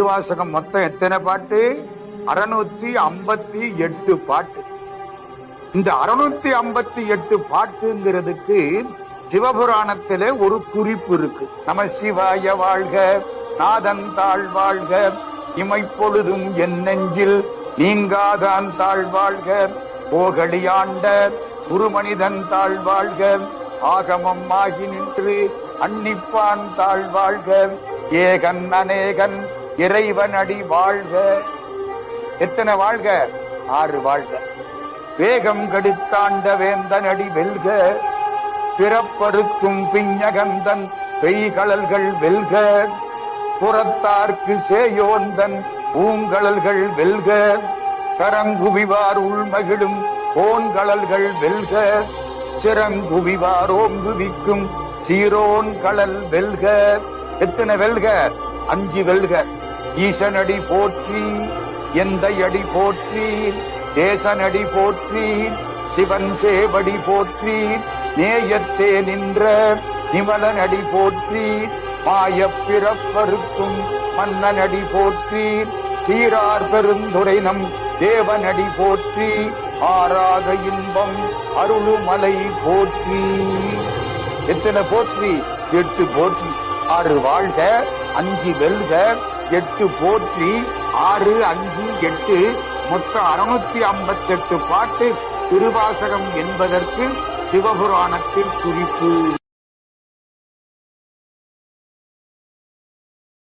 திருவாசகம் மொத்தம் எத்தனை பாட்டு? அறுநூத்தி ஐம்பத்தி எட்டு பாட்டு. இந்த அறுநூத்தி ஐம்பத்தி எட்டு பாட்டுங்கிறதுக்கு சிவபுராணத்திலே ஒரு குறிப்பு இருக்கு. நம சிவாய வாழ்க நாதன் தாழ் வாழ்க இமைப்பொழுதும் என் நெஞ்சில் நீங்காதான் தாழ் வாழ்க போகடியாண்ட குருமனிதன் தாழ் வாழ்க ஆகமம் ஆகி நின்று அன்னிப்பான் தாழ் வாழ்க ஏகன் அநேகன் இறைவன் அடி வாழ்க. எத்தனை வாழ்க? ஆறு வாழ்க. வேகம் கடித்தாண்ட வேந்தனடி வெல்க. பிறப்பறுக்கும் பிஞகந்தன் பெய்கழல்கள் வெல்க. புறத்தார்க்கு சேயோந்தன் பூங்கழல்கள் வெல்க. கரங்குவிவார் உள்மகிழும் ஓன்கடல்கள் வெல்க. சிறங்குவிவார் ஓங்குவிக்கும் சீரோன் கடல் வெல்க. எத்தனை வெல்க? அஞ்சு வெல்க. ஈசனடி போற்றி எந்த அடி போற்றி தேசனடி போற்றி சிவன் சேவடி போற்றி நேயத்தே நின்ற நிமலனடி போற்றி மாய பிறப்பருக்கும் மன்னனடி போற்றி தீரார் பெருந்துரை நம் தேவனடி போற்றி ஆராத இன்பம் அருளுமலை போற்றி. எத்தனை போற்றி? எட்டு போற்றி. ஆறு வாழ்க அஞ்சு வெல்க எட்டு போற்றி ஆறு அஞ்சு எட்டு. மொத்தம் அறுநூத்தி ஐம்பத்தி எட்டு பாட்டு திருவாசகம் என்பதற்கு சிவபுராணத்தில் குறிப்பு.